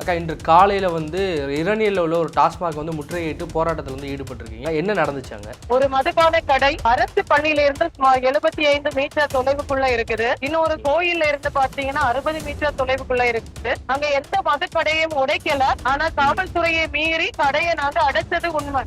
அக்கா இன்று காலையில் வந்து இரணியல்ல உள்ள ஒரு டாஸ்மாக் வந்து முற்றுகையிட்டு போராட்டத்தில் வந்து ஈடுபட்டிருக்கீங்க என்ன நடந்துச்சாங்க ஒரு மதுபான கடை அரசு பள்ளியில இருந்து சுமார் எழுபத்தி ஐந்து மீட்டர் தொலைவுக்குள்ள இருக்குது. இன்னொரு கோயில்ல இருந்து பாத்தீங்கன்னா அறுபது மீட்டர் தொலைவுக்குள்ள இருக்குது. அங்க எந்த மதுக்கடையும் உடைக்கல. ஆனா காவல்துறையை மீறி கடையை நாங்க அடைச்சது உண்மை.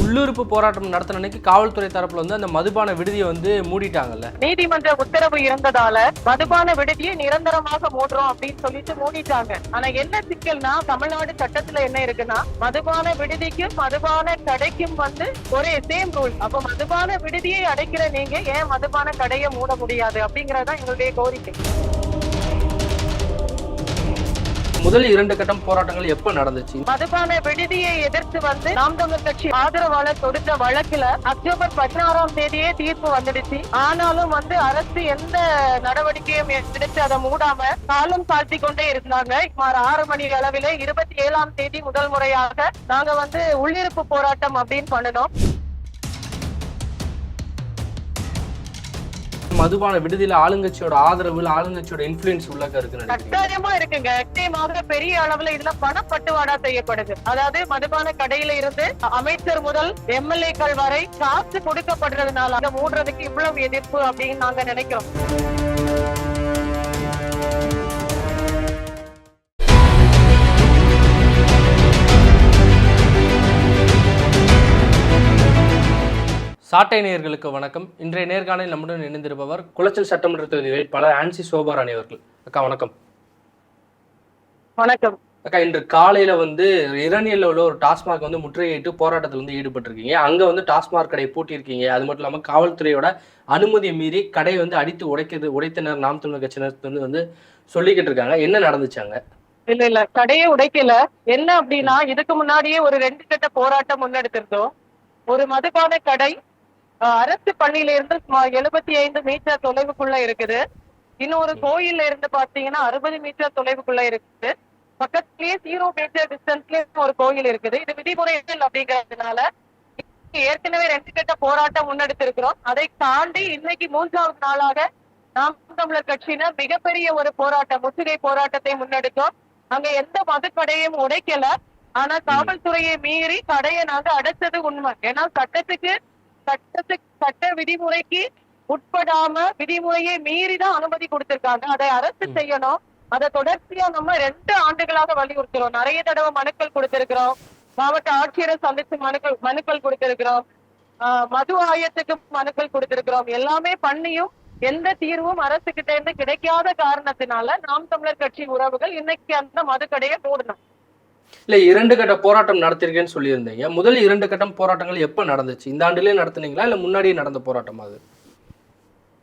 உள்ளுறுப்பு போராட்டம் நடத்தின அன்னைக்கு காவல்துறை தரப்புல வந்து அந்த மதுபான விடுதியை வந்து மூடிட்டாங்கல்ல. நீதிமன்ற உத்தரவு இருந்ததால மதுபான விடுதியை நிரந்தரமாக மூடுறோம் அப்படின்னு சொல்லிட்டு மூடிட்டாங்க. ஆனா என்ன சிக்கல்னா தமிழ்நாடு சட்டத்துல என்ன இருக்குன்னா மதுபான விடுதிக்கும் மதுபான கடைக்கும் வந்து ஒரே சேம் ரூல் அப்ப மதுபான விடுதியை அடைக்கிற நீங்க ஏன் மதுபான கடையை மூட முடியாது அப்படிங்கறதுதான் எங்களுடைய கோரிக்கை. முதல் இரண்டு கட்டம் போராட்டங்கள் எப்போ நடந்துச்சு? மதுபான விடுதியை எதிர்த்து வந்து நாம் தமிழ் கட்சி ஆதரவாளர் தொடுத்த வழக்குல அக்டோபர் பதினாறாம் தேதியே தீர்ப்பு வந்துடுச்சு. ஆனாலும் வந்து அரசு எந்த நடவடிக்கையும் எடுத்து அதை மூடாம காலம் தாழ்த்தி கொண்டே இருந்தாங்க. சுமார் ஆறு மணி அளவிலே இருபத்தி ஏழாம் தேதி முதல் முறையாக நாங்க வந்து உள்ளிருப்பு போராட்டம் அப்படின்னு பண்ணணும் மதுபான விடுதியில ஆளுங்கட்சியோட ஆதரவு ஆளுங்கட்சியோட இன்ஃபுளுன்ஸ் உள்ளக்க இருக்கு கட்டாயமா இருக்குங்க. நிச்சயமாக பெரிய அளவுல இதுல பணப்பட்டுவாடா செய்யப்படுது. அதாவது மதுபான கடையில இருந்து அமைச்சர் முதல் எம்எல்ஏக்கள் வரை காசு கொடுக்கப்படுறதுனால அதை மூடுறதுக்கு இவ்வளவு எதிர்ப்பு அப்படின்னு நாங்க நினைக்கிறோம். சாட்டை நேயர்களுக்கு வணக்கம். இன்றைய நேர்காணலில் நம்முடன் இணைந்திருப்பவர் குளச்சல் சட்டமன்ற தொகுதி வேட்பாளர் ஆன்சி சோபாராணி அவர்கள். அக்கா வணக்கம். வணக்கம். அக்கா இன்று காலையில வந்து இரணியல்ல உள்ள ஒரு டாஸ்மாக் வந்து முற்றுகையிட்டு போராட்டத்தில் வந்து ஈடுபட்டிருக்கீங்க. அங்க வந்து டாஸ்மாக் கடை பூட்டியிருக்கீங்க. அது மட்டும் இல்லாம காவல்துறையோட அனுமதியை மீறி கடை வந்து அடித்து உடைக்கிறது உடைத்தனர் நாம் தமிழர் கட்சியினர் வந்து வந்து சொல்லிக்கிட்டு இருக்காங்க. என்ன நடந்துச்சாங்க இல்ல இல்ல. கடையே உடைக்கல. என்ன அப்படின்னா இதுக்கு முன்னாடியே ஒரு ரெண்டு கட்ட போராட்டம் முன்னெடுத்திருந்தோம். ஒரு மதுபான கடை அரசு பள்ளியில இருந்து சுமார் எழுபத்தி ஐந்து மீட்டர் தொலைவுக்குள்ள இருக்குது. இன்னொரு கோயில்ல இருந்து பாத்தீங்கன்னா அறுபது மீட்டர் தொலைவுக்குள்ள இருக்குது. பக்கத்துலயே ஜீரோ மீட்டர் டிஸ்டன்ஸ்லயே ஒரு கோயில் இருக்குது. இது விதிமுறைகள் அப்படிங்கறதுனால ஏற்கனவே ரெண்டு கட்ட போராட்டம் முன்னெடுத்திருக்கிறோம். அதை தாண்டி இன்னைக்கு மூன்றாவது நாளாக நாம் தமிழர் கட்சியினர் மிகப்பெரிய ஒரு போராட்டம் முற்றுகை போராட்டத்தை முன்னெடுத்தோம். அங்க எந்த மதுக்கடையும் உடைக்கல. ஆனா காவல்துறையை மீறி கடையை நாங்க அடைச்சது உண்மை. ஏன்னா சட்டத்துக்கு சட்டத்துக்கு சட்ட விதிமுறைக்கு உட்படாம விதிமுறையை மீறி தான் அனுமதி கொடுத்திருக்காங்க. அதை அரசு. செய்யணும். அதை தொடர்ச்சியா நம்ம ரெண்டு ஆண்டுகளாக வலியுறுத்துறோம். நிறைய தடவை மனுக்கள் கொடுத்திருக்கிறோம். மாவட்ட ஆட்சியரை சந்தித்து மனுக்கள் மனுக்கள் கொடுத்திருக்கிறோம். ஆஹ் மது ஆயத்துக்கு மனுக்கள் கொடுத்திருக்கிறோம். எல்லாமே பண்ணியும் எந்த தீர்வும் அரசு கிட்ட இருந்து கிடைக்காத காரணத்தினால நாம் தமிழர் கட்சி உறவுகள் இன்னைக்கு அந்த மதுக்கடையை மூடணும். இல்ல இரண்டு கட்ட போராட்டம் நடத்திருக்கேன்னு சொல்லியிருந்தீங்க முதல் இரண்டு கட்டம் போராட்டங்கள் எப்ப நடந்துச்சு? இந்த ஆண்டுலேயே நடத்துனீங்களா? இல்லை முன்னாடியே நடந்த போராட்டம் அது?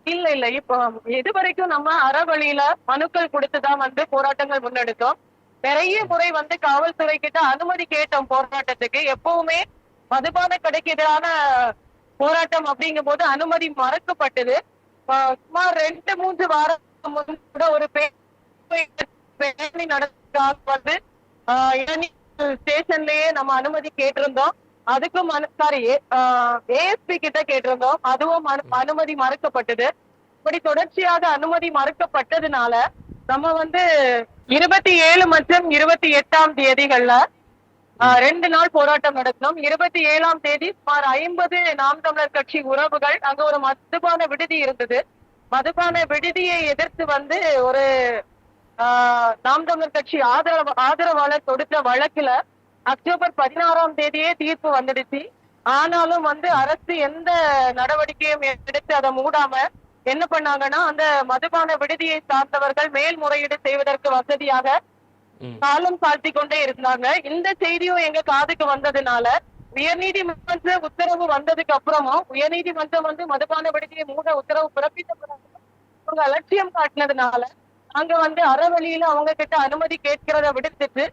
இல்ல இல்ல. இப்போ இது வரைக்கும் நம்ம அறவழியில மனுக்கள் கொடுத்துதான் வந்து போராட்டங்கள் முன்னெடுத்தோம். நிறைய முறை வந்து காவல்துறை கிட்ட அனுமதி கேட்டோம் போராட்டத்துக்கு. எப்பவுமே மதுபான கடைக்கு எதிரான போராட்டம் அப்படிங்கும் போது அனுமதி மறக்கப்பட்டது. சுமார் ரெண்டு மூன்று வாரம் கூட ஒரு பேரணி நடந்த வந்து ஸ்டேஷன்லயே நம்ம அனுமதி கேட்டிருந்தோம். அதுக்கும் சாரி ஏஎஸ்பி கிட்ட கேட்டிருந்தோம். அதுவும் அனு- அனுமதி மறுக்கப்பட்டது. இப்படி தொடர்ச்சியாக அனுமதி மறுக்கப்பட்டதுனால நம்ம வந்து இருபத்தி ஏழு மற்றும் இருபத்தி எட்டாம் தேதிகள்ல ஆஹ், ரெண்டு நாள் போராட்டம் நடத்தினோம். இருபத்தி ஏழாம் தேதி சுமார் ஐம்பது நாம் தமிழர் கட்சி உறவுகள் அங்க ஒரு மதுபான விடுதி இருந்தது. மதுபான விடுதியை எதிர்த்து வந்து ஒரு நாம் தமிழர் கட்சி ஆதரவு ஆதரவாளர் தொடுத்த வழக்குல அக்டோபர் பதினாறாம் தேதியே தீர்ப்பு வந்துடுச்சு ஆனாலும் வந்து அரசு எந்த நடவடிக்கையும் எடுத்து அதை மூடாம என்ன பண்ணாங்கன்னா அந்த மதுபான விடுதியை சார்ந்தவர்கள் மேல்முறையீடு செய்வதற்கு வசதியாக. காலம் தாழ்த்தி கொண்டே இருந்தாங்க இந்த செய்தியும் எங்க காதுக்கு வந்ததுனால உயர்நீதிமன்ற உத்தரவு வந்ததுக்கு அப்புறமும் உயர்நீதிமன்றம் வந்து மதுபான விடுதியை மூட உத்தரவு பிறப்பித்த பிறகு அவங்க அலட்சியம் காட்டினதுனால நாங்க வந்து அறவழியில அவங்க கிட்ட அனுமதி கேட்கிறத விடுத்துட்டு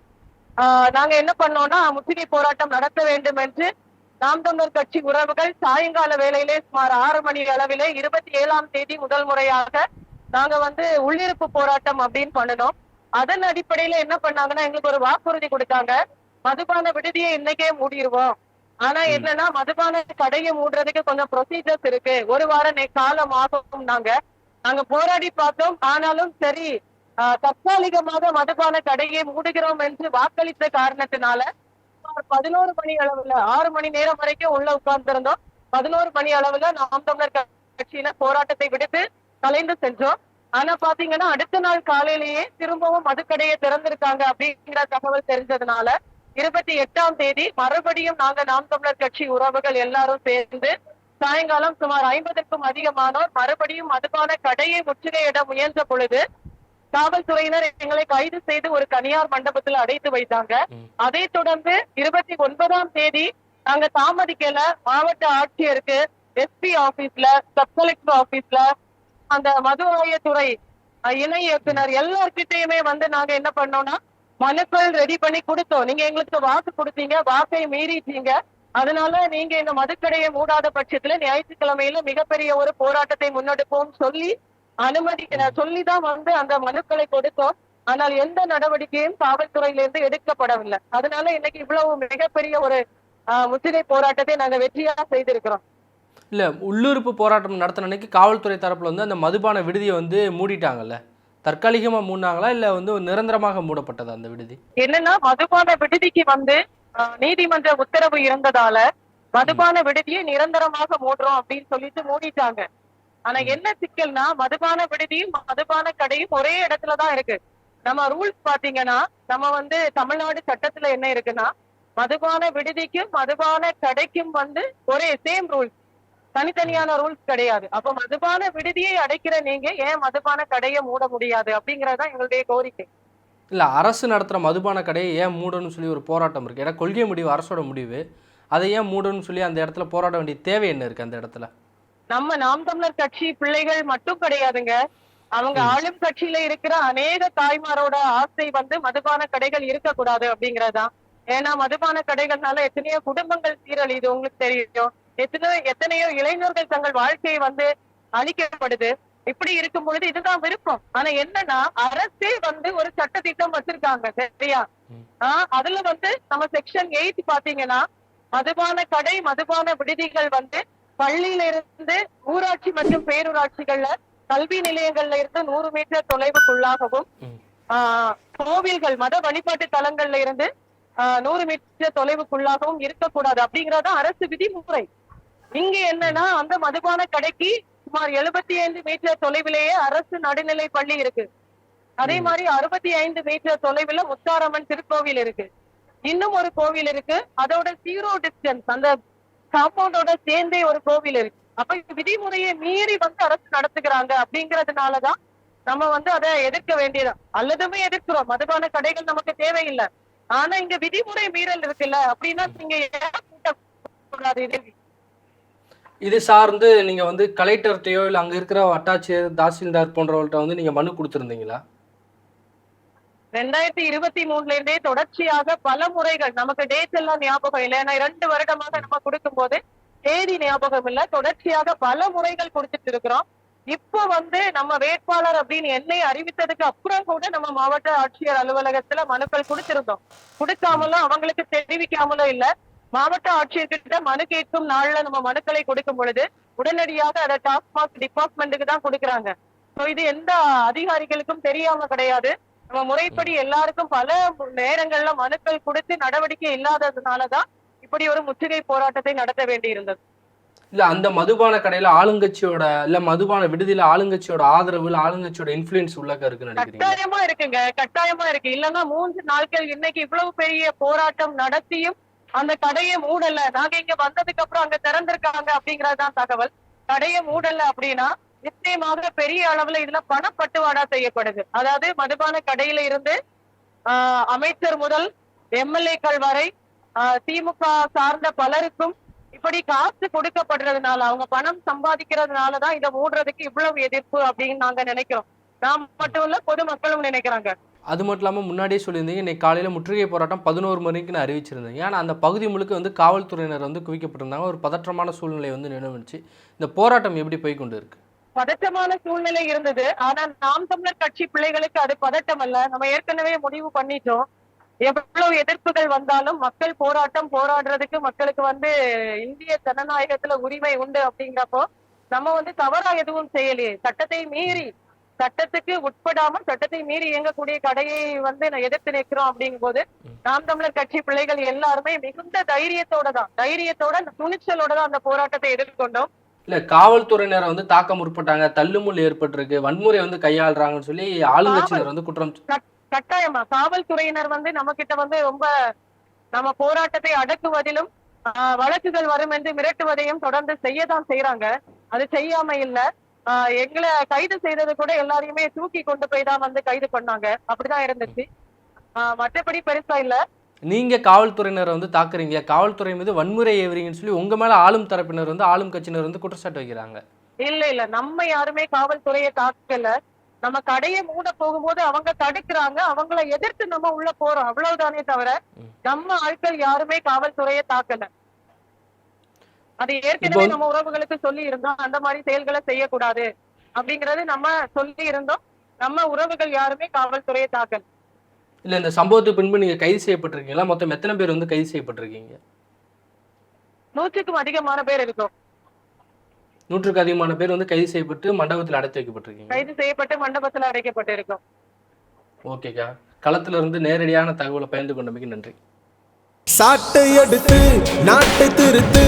ஆஹ் நாங்க என்ன பண்ணோம்னா முற்றுகை போராட்டம் நடத்த வேண்டும் என்று நாம் தமிழர் கட்சி உறவுகள் சாயங்கால வேளையிலே சுமார் ஆறு மணி அளவிலே இருபத்தி ஏழாம் தேதி முதல் முறையாக நாங்க வந்து உள்ளிருப்பு போராட்டம் அப்படின்னு பண்ணணும் அதன் அடிப்படையில என்ன பண்ணாங்கன்னா எங்களுக்கு ஒரு வாக்குறுதி கொடுத்தாங்க. மதுபான விடுதியை இன்னைக்கே மூடிடுவோம் ஆனா. என்னன்னா மதுபான கடையை மூடுறதுக்கு கொஞ்சம் ப்ரொசீஜர்ஸ் இருக்கு. ஒரு வாரம் காலம் ஆகும் நாங்க. நாங்க போராடி பார்த்தோம். ஆனாலும் சரி ஆஹ் தற்காலிகமாக மதுபான கடையை மூடுகிறோம் என்று வாக்களித்த காரணத்தினால பதினோரு மணி அளவுல ஆறு மணி நேரம் வரைக்கும் உள்ள உட்கார்ந்திருந்தோம். பதினோரு மணி அளவுல நாம் தமிழர் கட்சியில போராட்டத்தை விடுத்து கலைந்து சென்றோம். ஆனா பாத்தீங்கன்னா அடுத்த நாள் காலையிலேயே திரும்பவும் மதுக்கடையை திறந்திருக்காங்க அப்படிங்கிற தகவல் தெரிஞ்சதுனால இருபத்தி எட்டாம் தேதி மறுபடியும் நாங்க நாம் தமிழர் கட்சி உறவுகள் எல்லாரும் சேர்ந்து சாயங்காலம் சுமார் ஐம்பதுக்கும் அதிகமானோர் மறுபடியும் மதுபான கடையை முற்றுகையிட முயன்ற பொழுது காவல்துறையினர் எங்களை கைது செய்து ஒரு தனியார் மண்டபத்தில் அடைத்து வைத்தாங்க. அதை தொடர்ந்து இருபத்தி ஒன்பதாம் தேதி நாங்க தாமதிக்கல. மாவட்ட ஆட்சியருக்கு எஸ்பி ஆபீஸ்ல சப் கலெக்டர் ஆபீஸ்ல அந்த மது ஆயத்துறை இணை இயக்குனர் எல்லார்கிட்டயுமே வந்து நாங்க என்ன பண்ணோம்னா மனுக்கள் ரெடி பண்ணி கொடுத்தோம். நீங்க எங்களுக்கு வாக்கு கொடுத்தீங்க. வாக்கை மீறிட்டீங்க. அதனால நீங்க இந்த மதுக்கடையை மூடாத பட்சத்துல ஞாயிற்றுக்கிழமையில மிகப்பெரிய ஒரு போராட்டத்தை முன்னெடுப்போம் சொல்லி அனுமதி சொல்லிதான் வந்து அந்த மனுக்களை கொடுத்தோம். ஆனால் எந்த நடவடிக்கையும் காவல்துறையிலிருந்து எடுக்கப்படவில்லை. அதனால இன்னைக்கு இவ்வளவு மிகப்பெரிய ஒரு முற்றுகை போராட்டத்தை நாங்க வெற்றியா செய்திருக்கிறோம். இல்ல உள்ளுறுப்பு போராட்டம் நடத்தின அன்னைக்கு காவல்துறை தரப்புல வந்து அந்த மதுபான விடுதியை வந்து மூடிட்டாங்கல்ல? தற்காலிகமா மூடினாங்களா? இல்ல வந்து நிரந்தரமாக மூடப்பட்டதா அந்த விடுதி? என்னன்னா மதுபான விடுதிக்கு வந்து நீதிமன்ற உத்தரவு இருந்ததால மதுபான விடுதியை நிரந்தரமாக மூடுறோம் அப்படின்னு சொல்லிட்டு மூடிட்டாங்க. ஆனா என்ன சிக்கல்னா மதுபான விடுதியும் மதுபான கடையும் ஒரே இடத்துலதான் இருக்கு. நம்ம ரூல்ஸ் பாத்தீங்கன்னா நம்ம வந்து தமிழ்நாடு சட்டத்துல என்ன இருக்குன்னா மதுபான விடுதிக்கும் மதுபான கடைக்கும் வந்து ஒரே சேம் ரூல்ஸ் தனித்தனியான ரூல்ஸ் கிடையாது. அப்ப மதுபான விடுதியை அடைக்கிற நீங்க ஏன் மதுபான கடையை மூட முடியாது அப்படிங்கறதுதான் எங்களுடைய கோரிக்கை. இல்ல அரசு நடத்துற மதுபான கடையை ஏன் மூடணும்னு சொல்லி ஒரு போராட்டம் இருக்கு. ஏன்னா கொள்கை முடிவு அரசோட முடிவு. அதை ஏன் மூடணும்னு சொல்லி அந்த இடத்துல போராட வேண்டிய தேவை என்ன இருக்கு அந்த இடத்துல? நம்ம நாம் தமிழர் கட்சி பிள்ளைகள் மட்டும் கிடையாதுங்க. அவங்க. ஆளும் கட்சியில இருக்கிற அநேக தாய்மாரோட ஆசை வந்து மதுபான கடைகள் இருக்கக்கூடாது அப்படிங்கறதுதான் ஏன்னா மதுபான கடைகள்னால எத்தனையோ குடும்பங்கள் சீரழியுது உங்களுக்கு தெரியும். எத்தனையோ எத்தனையோ இளைஞர்கள் தங்கள் வாழ்க்கையை வந்து அழிக்கப்படுது. இப்படி இருக்கும் பொழுது இதுதான் விருப்பம். ஆனா என்னன்னா அரசே வந்து ஒரு சட்ட திட்டம் வச்சிருக்காங்க சரியா. ஆஹ் அதுல வந்து நம்ம செக்ஷன் எயிட் பாத்தீங்கன்னா மதுபான கடை மதுபான விடுதிகள் வந்து பள்ளியில இருந்து ஊராட்சி மற்றும் பேரூராட்சிகள்ல கல்வி நிலையங்கள்ல இருந்து நூறு மீட்டர் தொலைவுக்குள்ளாகவும் கோவில்கள் மத வழிபாட்டு தலங்கள்ல இருந்து நூறு மீட்டர் தொலைவுக்குள்ளாகவும் இருக்கக்கூடாது அப்படிங்கறத அரசு விதிமுறை. இங்க என்னன்னா அந்த மதுபான கடைக்கு சுமார் எழுபத்தி ஐந்து மீட்டர் தொலைவிலேயே அரசு நடுநிலை பள்ளி இருக்கு. அதே. மாதிரி அறுபத்தி ஐந்து மீட்டர் தொலைவுல முத்தாரம்மன் திருக்கோவில் இருக்கு. இன்னும் ஒரு கோவில் இருக்கு. அதோட ஜீரோ டிஸ்டன்ஸ் அந்த காம்பவுண்டோட சேர்ந்தே ஒரு கோவில் இருக்கு. அப்ப விதிமுறையை மீறி வந்து அரசு நடத்துக்கிறாங்க அப்படிங்கறதுனாலதான் நம்ம வந்து அதை எதிர்க்க வேண்டியது. அல்லதுமே எதிர்க்கிறோம். மதுபான கடைகள் நமக்கு தேவையில்லை. ஆனா இங்க விதிமுறை மீறல் இருக்குல்ல அப்படின்னா நீங்க கூட்டக்கூடாது இது சார்ந்து நீங்க வந்து கலெக்டர்கிட்டயோ இல்ல அங்க இருக்கிற வட்டாட்சியர் தாசில்தார் போன்றவர்கள்ட்ட வந்து நீங்க மனு கொடுத்துருந்தீங்களா? ரெண்டாயிரத்தி இருபத்தி மூணுல இருந்தே தொடர்ச்சியாக பல முறைகள் நமக்கு டேட் எல்லாம் ஞாபகம் இல்லை. ஏன்னா இரண்டு வருடமாக நம்ம கொடுக்கும் போது தேதி ஞாபகம் இல்ல. தொடர்ச்சியாக பல முறைகள் கொடுத்துட்டு இருக்கிறோம் இப்போ வந்து நம்ம வேட்பாளர் அப்படின்னு என்னை அறிவித்ததுக்கு அப்புறம் கூட நம்ம மாவட்ட ஆட்சியர் அலுவலகத்துல மனுக்கள் கொடுத்திருந்தோம். கொடுக்காமலும் அவங்களுக்கு தெரிவிக்காமலும் இல்ல. மாவட்ட ஆட்சியர்கிட்ட மனு கேட்கும் நாள்ல நம்ம மனுக்களை கொடுக்கும் பொழுது உடனடியாக அதை டாஸ்மாக் டிபார்ட்மெண்ட்டுக்கு தான் கொடுக்கறாங்க. சோ இது எந்த அதிகாரிகளுக்கும் தெரியாம கிடையாது. நம்ம முறைப்படி எல்லாருக்கும் பல நேரங்கள்ல மனுக்கள் கொடுத்து நடவடிக்கை இல்லாததுனாலதான் இப்படி ஒரு முற்றுகை போராட்டத்தை நடத்த வேண்டி இருந்தது இல்ல அந்த மதுபான கடையில ஆளுங்கட்சியோட இல்ல மதுபான விடுதியில ஆளுங்கட்சியோட ஆதரவு ஆளுங்கட்சியோட இன்ஃபுளுன்ஸ் உள்ளக்க நினைக்கிறீங்க? கட்டாயமா இருக்குங்க கட்டாயமா இருக்கு. இல்லன்னா மூன்று நாட்கள் இன்னைக்கு இவ்வளவு பெரிய போராட்டம் நடத்தியும் அந்த கடையை மூடல. நாங்க இங்க வந்ததுக்கு அப்புறம் அங்க திறந்திருக்காங்க அப்படிங்கறதுதான் தகவல். கடையை மூடல அப்படின்னா நிச்சயமாக பெரிய அளவுல இதுல பணப்பட்டுவாடா செய்யப்படுது. அதாவது மதுபான கடையில இருந்து ஆஹ், அமைச்சர் முதல் எம்எல்ஏக்கள் வரை ஆஹ், திமுக சார்ந்த பலருக்கும் இப்படி காசு கொடுக்கப்படுறதுனால அவங்க பணம் சம்பாதிக்கிறதுனாலதான் இதை மூடுறதுக்கு இவ்வளவு எதிர்ப்பு அப்படின்னு நாங்க நினைக்கிறோம். நாம் மட்டும் இல்ல பொதுமக்களும் நினைக்கிறாங்க. அது மட்டும் இல்லாமல் முன்னாடியே சொல்லியிருந்தீங்க இன்னைக்கு காலையில் முற்றுகை போராட்டம் பதினோரு மணிக்குன்னு அறிவிச்சிருந்தீங்க ஆனால் அந்த பகுதி முழுக்க வந்து காவல்துறையினர் வந்து குவிக்கப்பட்டிருந்தாங்க. ஒரு பதற்றமான சூழ்நிலை வந்து நிலவுச்சு. இந்த போராட்டம் எப்படி போய் கொண்டு இருக்கு பதட்டமான சூழ்நிலை இருந்தது. ஆனா நாம் தமிழர் கட்சி பிள்ளைகளுக்கு அது பதட்டம் அல்ல. நம்ம ஏற்கனவே முடிவு பண்ணிட்டோம். எவ்வளவு எதிர்ப்புகள் வந்தாலும் மக்கள் போராட்டம் போராடுறதுக்கு மக்களுக்கு வந்து இந்திய ஜனநாயகத்துல உரிமை உண்டு அப்படிங்கிறப்போ நம்ம வந்து தவறா எதுவும் செய்யலையே. சட்டத்தை மீறி சட்டத்துக்கு உட்படாம சட்டத்தை மீறி இயங்கக்கூடிய கடையை வந்து நான் எதிர்த்து நிற்கிறோம் அப்படிங்கும் போது நாம் தமிழர் கட்சி பிள்ளைகள் எல்லாருமே மிகுந்த தைரியத்தோட தான் தைரியத்தோட துணிச்சலோட தான் அந்த போராட்டத்தை எதிர்கொண்டோம். இல்ல காவல்துறையினரை வந்து தாக்க முற்பட்டாங்க. தள்ளுமுள் ஏற்பட்டிருக்கு. வன்முறை வந்து கையாளுறாங்கன்னு சொல்லி ஆளுங்கட்சியினர் வந்து குற்றம் கட்டாயமா. காவல்துறையினர் வந்து நம்ம கிட்ட வந்து ரொம்ப நம்ம போராட்டத்தை அடக்குவதிலும் வழக்குகள் வரும் என்று மிரட்டுவதையும் தொடர்ந்து செய்யதான் செய்யறாங்க அது செய்யாம இல்ல. எங்களை கைது செய்தது கூட எல்லாரையுமே தூக்கி கொண்டு போய் தான் வந்து கைது பண்ணாங்க. அப்படிதான் இருந்துச்சு. மற்றபடி பெருசா இல்ல. நீங்க காவல்துறையினரை வந்து தாக்குறீங்க காவல்துறை மீது வன்முறை ஏவுறீங்கன்னு சொல்லி உங்க மேல ஆளும் தரப்பினர் வந்து ஆளும் கட்சியினர் வந்து குற்றச்சாட்டு வைக்கிறாங்க. இல்ல இல்ல. நம்ம யாருமே காவல்துறையை தாக்கல. நம்ம கடையை மூட போகும்போது அவங்க தடுக்கிறாங்க. அவங்கள எதிர்த்து நம்ம உள்ள போறோம். அவ்வளவுதானே தவிர. நம்ம ஆட்கள் யாருமே காவல்துறையை தாக்கல. அது ஏற்கனவே நம்ம உறவுகளுக்கு சொல்லி இருந்தோம் அந்த மாதிரி செயல்களை செய்யக்கூடாது அப்படிங்கறது நம்ம சொல்லி இருந்தோம் நம்ம உறவுகள் யாருமே காவல்துறையை தாக்கல. இல்ல இந்த சம்பவத்துக்கு பின்பு நீங்க கைது செய்யப்பட்டிருக்கீங்களா? மொத்தம் எத்தனை பேர் வந்து கைது செய்யப்பட்டிருக்கீங்க? நூற்றுக்கும் அதிகமான பேர் இருக்கும். நூற்றுக்கு அதிகமான பேர் வந்து கைது செய்யப்பட்டு மண்டபத்தில் அடைத்து வைக்கப்பட்டிருக்கீங்க. கைது செய்யப்பட்டு மண்டபத்துல அடைக்கப்பட்டு இருக்கும் ஓகேக்கா. களத்துல இருந்து நேரடியான தகவலை பகிர்ந்து கொண்டமைக்கு நன்றி. சாட்டை எடுத்து நாட்டை திருத்து.